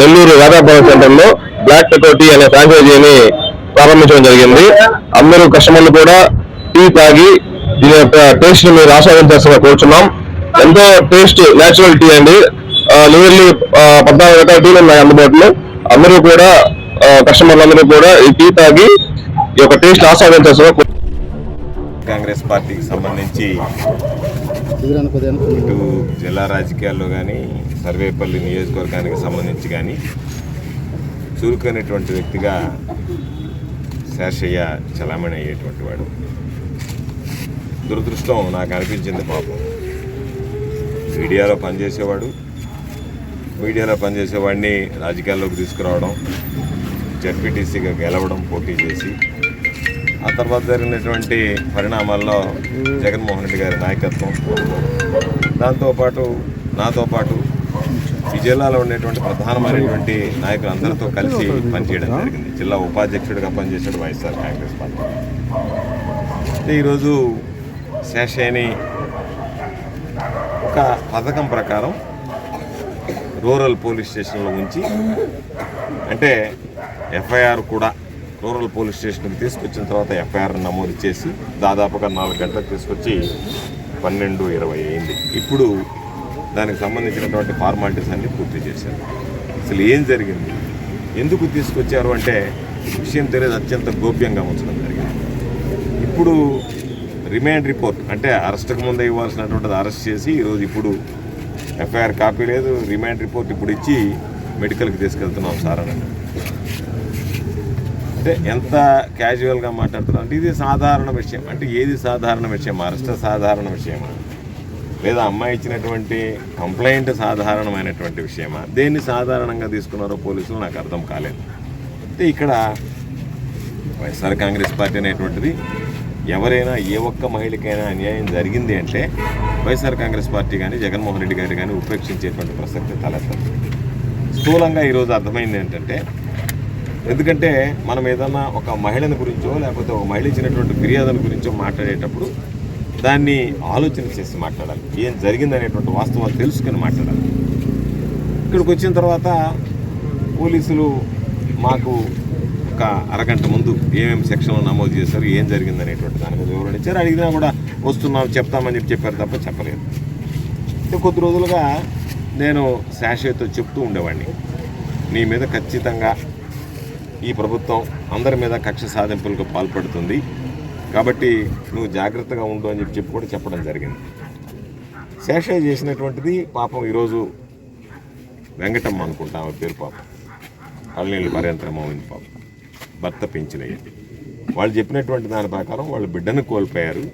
నెల్లూరు రాధాభవన్ సెంటర్లో black black పెకోటీ అనే ఫ్రాంచైజీని ప్రారంభించడం జరిగింది. అందరూ కస్టమర్లు కూడా టీ తాగి దీని యొక్క టేస్ట్ని మీరు ఆస్వాదించాల్సిన కోరుచున్నాం. ఎంతో టేస్ట్ నేచురల్ టీ అండి. నియర్లీ పద్నాలుగు రకాల టీలు ఉన్నాయి అందుబాటులో. అందరూ కూడా కస్టమర్లందరూ కూడా ఈ టీ తాగి ఈ యొక్క టేస్ట్ ఆస్వాదించాల్సిన కాంగ్రెస్ పార్టీకి సంబంధించి ఇటు జిల్లా రాజకీయాల్లో కానీ సర్వేపల్లి నియోజకవర్గానికి సంబంధించి కానీ చురుకైనటువంటి వ్యక్తిగా శేషయ్య చలామణి అయ్యేటువంటి వాడు. దురదృష్టం నాకు అనిపించింది పాపం. మీడియాలో పనిచేసేవాడు మీడియాలో పనిచేసేవాడిని రాజకీయాల్లోకి తీసుకురావడం జడ్పీటీసీగా గెలవడం పోటీ చేసి ఆ తర్వాత జరిగినటువంటి పరిణామాల్లో జగన్మోహన్ రెడ్డి గారి నాయకత్వం. దాంతోపాటు నాతో పాటు ఈ జిల్లాలో ఉండేటువంటి ప్రధానమైనటువంటి నాయకులందరితో కలిసి పనిచేయడం జరిగింది. జిల్లా ఉపాధ్యక్షుడిగా పనిచేసాడు వైఎస్ఆర్ కాంగ్రెస్ పార్టీ. ఈరోజు శేషయ్యని ఒక పథకం ప్రకారం రూరల్ పోలీస్ స్టేషన్లో ఉంచి అంటే ఎఫ్ఐఆర్ కూడా రూరల్ పోలీస్ స్టేషన్కి తీసుకొచ్చిన తర్వాత ఎఫ్ఐఆర్ నమోదు చేసి దాదాపుగా నాలుగు గంటలకు తీసుకొచ్చి పన్నెండు ఇరవై అయింది. ఇప్పుడు దానికి సంబంధించినటువంటి ఫార్మాలిటీస్ అన్నీ పూర్తి చేశారు. అసలు ఏం జరిగింది? ఎందుకు తీసుకొచ్చారు అంటే విషయం తెలియదు అత్యంత గోప్యంగా ఉంచడం జరిగింది. ఇప్పుడు రిమాండ్ రిపోర్ట్ అంటే అరెస్ట్కు ముందే ఇవ్వాల్సినటువంటిది అరెస్ట్ చేసి ఈరోజు ఇప్పుడు ఎఫ్ఐఆర్ కాపీ లేదు రిమాండ్ రిపోర్ట్ ఇప్పుడు ఇచ్చి మెడికల్కి తీసుకెళ్తున్నాం సార్ అని. అంటే ఎంత క్యాజువల్గా మాట్లాడుతున్నాం అంటే ఇది సాధారణ విషయం. అంటే ఏది సాధారణ విషయం? అరెస్ట్ సాధారణ విషయమా? లేదా అమ్మాయి ఇచ్చినటువంటి కంప్లైంట్ సాధారణమైనటువంటి విషయమా? దేన్ని సాధారణంగా తీసుకున్నారో పోలీసులు నాకు అర్థం కాలేదు. అంటే ఇక్కడ వైఎస్ఆర్ కాంగ్రెస్ పార్టీ అనేటువంటిది ఎవరైనా ఏ ఒక్క మహిళకైనా అన్యాయం జరిగింది అంటే వైఎస్ఆర్ కాంగ్రెస్ పార్టీ కానీ జగన్మోహన్ రెడ్డి గారు కానీ ఉపేక్షించేటువంటి ప్రసక్తి తలెత్తదు. స్థూలంగా ఈరోజు అర్థమైంది ఏంటంటే ఎందుకంటే మనం ఏదన్నా ఒక మహిళని గురించో లేకపోతే ఒక మహిళ ఇచ్చినటువంటి ఫిర్యాదుల గురించో మాట్లాడేటప్పుడు దాన్ని ఆలోచన చేసి మాట్లాడాలి. ఏం జరిగిందనేటువంటి వాస్తవాలు తెలుసుకుని మాట్లాడాలి. ఇక్కడికి వచ్చిన తర్వాత పోలీసులు మాకు ఒక అరగంట ముందు ఏమేమి సెక్షన్లు నమోదు చేశారు ఏం జరిగిందనేటువంటి దాని మీద వివరణ ఇచ్చారు. అడిగినా కూడా వస్తున్నాం చెప్తామని చెప్పి చెప్పారు తప్ప చెప్పలేదు. కొద్ది రోజులుగా నేను శాషయ్యతో చెప్తూ ఉండేవాడిని. నీ మీద ఖచ్చితంగా ఈ ప్రభుత్వం అందరి మీద కక్ష సాధింపులకు పాల్పడుతుంది. కాబట్టి నువ్వు జాగ్రత్తగా ఉండు అని చెప్పి చెప్పి కూడా చెప్పడం జరిగింది. శేషయ్య చేసినటువంటిది పాపం ఈరోజు వెంకటమ్మ అనుకుంటా ఆమె పేరు పాపం. అల్లనీళ్ళు పర్యంతరమైంది పాపం. భర్త పెంచినయ్యింది వాళ్ళు చెప్పినటువంటి దాని ప్రకారం వాళ్ళు బిడ్డను కోల్పోయారు.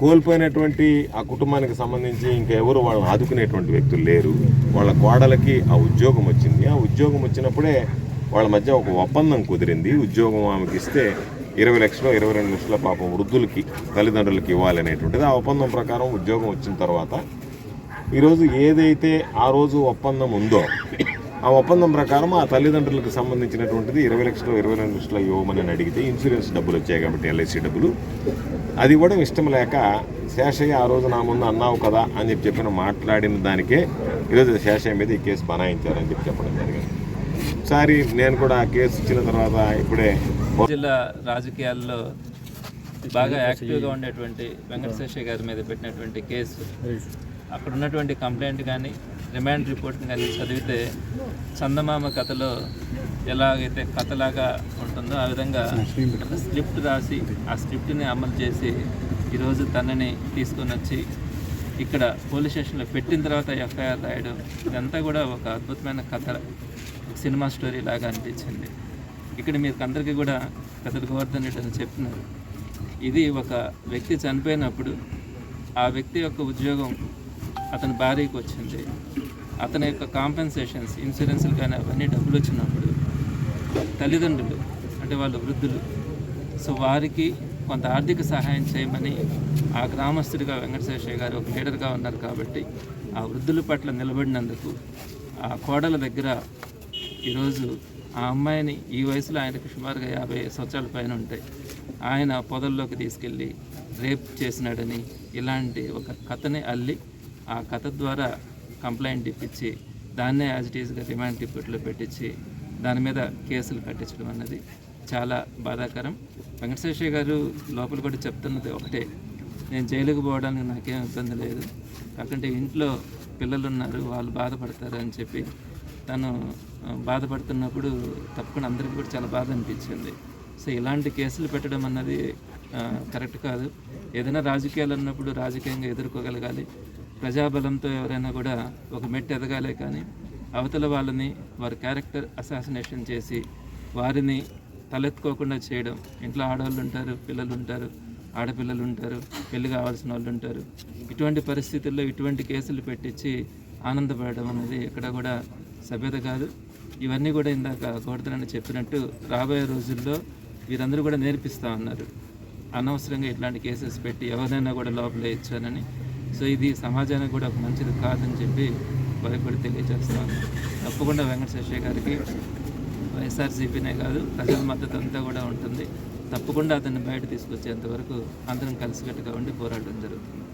కోల్పోయినటువంటి ఆ కుటుంబానికి సంబంధించి ఇంకెవరు వాళ్ళని ఆదుకునేటువంటి వ్యక్తులు లేరు. వాళ్ళ కోడలకి ఆ ఉద్యోగం వచ్చింది. ఆ ఉద్యోగం వచ్చినప్పుడే వాళ్ళ మధ్య ఒక ఒప్పందం కుదిరింది. ఉద్యోగం ఆమెకి ఇస్తే ఇరవై లక్షలు ఇరవై రెండు లక్షల పాపం వృద్ధులకి తల్లిదండ్రులకి ఇవ్వాలనేటువంటిది ఆ ఒప్పందం ప్రకారం ఉద్యోగం వచ్చిన తర్వాత ఈరోజు ఏదైతే ఆ రోజు ఒప్పందం ఉందో ఆ ఒప్పందం ప్రకారం ఆ తల్లిదండ్రులకు సంబంధించినటువంటిది ఇరవై లక్షలు ఇరవై రెండు లక్షలు ఇవ్వమని అడిగితే ఇన్సూరెన్స్ డబ్బులు వచ్చాయి కాబట్టి ఎల్ఐసి డబ్బులు. అది కూడా ఇష్టం లేక శేషయ్య ఆ రోజు నా ముందు అన్నావు కదా అని చెప్పి చెప్పిన మాట్లాడిన దానికే ఈరోజు శేషయ్య మీద ఈ కేసు బనాయించారని చెప్పి చెప్పడం జరిగింది. ఒకసారి నేను కూడా ఆ కేసు ఇచ్చిన తర్వాత ఇప్పుడే జిల్లా రాజకీయాల్లో బాగా యాక్టివ్గా ఉండేటువంటి వెంకటశేషయ్య గారి మీద పెట్టినటువంటి కేసు. అక్కడ ఉన్నటువంటి కంప్లైంట్ కానీ రిమాండ్ రిపోర్ట్ కానీ చదివితే చందమామ కథలో ఎలాగైతే కథలాగా ఉంటుందో ఆ విధంగా స్క్రిప్ట్ రాసి ఆ స్క్రిప్ట్ని అమలు చేసి ఈరోజు తనని తీసుకొని వచ్చి ఇక్కడ పోలీస్ స్టేషన్లో పెట్టిన తర్వాత ఎఫ్ఐఆర్ రాయడం ఇదంతా కూడా ఒక అద్భుతమైన కథ. సినిమా స్టోరీ లాగా అనిపించింది. ఇక్కడ మీకు అందరికీ కూడా కథలు గోవర్ధన్ రెడ్డి అని చెప్తున్నారు. ఇది ఒక వ్యక్తి చనిపోయినప్పుడు ఆ వ్యక్తి యొక్క ఉద్యోగం అతని భార్యకి వచ్చింది. అతని యొక్క కాంపెన్సేషన్స్ ఇన్సూరెన్స్లు కానీ అవన్నీ డబ్బులు వచ్చినప్పుడు తల్లిదండ్రులు అంటే వాళ్ళు వృద్ధులు సో వారికి కొంత ఆర్థిక సహాయం చేయమని ఆ గ్రామస్తుడిగా వెంకటశేషయ్య గారు ఒక లీడర్గా ఉన్నారు కాబట్టి ఆ వృద్ధుల పట్ల నిలబడినందుకు ఆ కోడల దగ్గర ఈరోజు ఆ అమ్మాయిని ఈ వయసులో ఆయనకు సుమారుగా యాభై సంవత్సరాల పైన ఉంటాయి. ఆయన పొదల్లోకి తీసుకెళ్ళి రేప్ చేసినాడని ఇలాంటి ఒక కథని అల్లి ఆ కథ ద్వారా కంప్లైంట్ ఇప్పించి దాన్నే యాజ్ ఇట్ ఈస్గా రిమాండ్ టిప్పెట్లో పెట్టించి దాని మీద కేసులు కట్టించడం అన్నది చాలా బాధాకరం. వెంకటేశ్వర గారు లోపల కూడా చెప్తున్నది ఒకటే నేను జైలుకు పోవడానికి నాకేం ఇబ్బంది లేదు. కాకుంటే ఇంట్లో పిల్లలు ఉన్నారు వాళ్ళు బాధపడతారు అని చెప్పి తను బాధపడుతున్నప్పుడు తప్పకుండా అందరికీ కూడా చాలా బాధ అనిపించింది. సో ఇలాంటి కేసులు పెట్టడం అన్నది కరెక్ట్ కాదు. ఏదైనా రాజకీయాలు అన్నప్పుడు రాజకీయంగా ఎదుర్కోగలగాలి. ప్రజాబలంతో ఎవరైనా కూడా ఒక మెట్టు ఎదగాలే కానీ అవతల వాళ్ళని వారి క్యారెక్టర్ అసాసినేషన్ చేసి వారిని తలెత్తుకోకుండా చేయడం. ఇంట్లో ఆడవాళ్ళు ఉంటారు పిల్లలు ఉంటారు ఆడపిల్లలు ఉంటారు పెళ్ళి కావాల్సిన వాళ్ళు ఉంటారు. ఇటువంటి పరిస్థితుల్లో ఇటువంటి కేసులు పెట్టించి ఆనందపడడం అనేది ఎక్కడ కూడా సభ్యత కాదు. ఇవన్నీ కూడా ఇందాక గోడతలని చెప్పినట్టు రాబోయే రోజుల్లో వీరందరూ కూడా నేర్పిస్తూ ఉన్నారు. అనవసరంగా ఇట్లాంటి కేసెస్ పెట్టి ఎవరైనా కూడా లోపల ఇచ్చానని సో ఇది సమాజానికి కూడా ఒక మంచిది కాదని చెప్పి వారికి కూడా తెలియజేస్తాను తప్పకుండా వెంకటశేషయ్య గారికి వైఎస్ఆర్సీపీనే కాదు ప్రజల మద్దతు అంతా కూడా ఉంటుంది. తప్పకుండా అతన్ని బయట తీసుకొచ్చేంత వరకు అందరం కలిసికట్టుగా ఉండి పోరాటం జరుగుతుంది.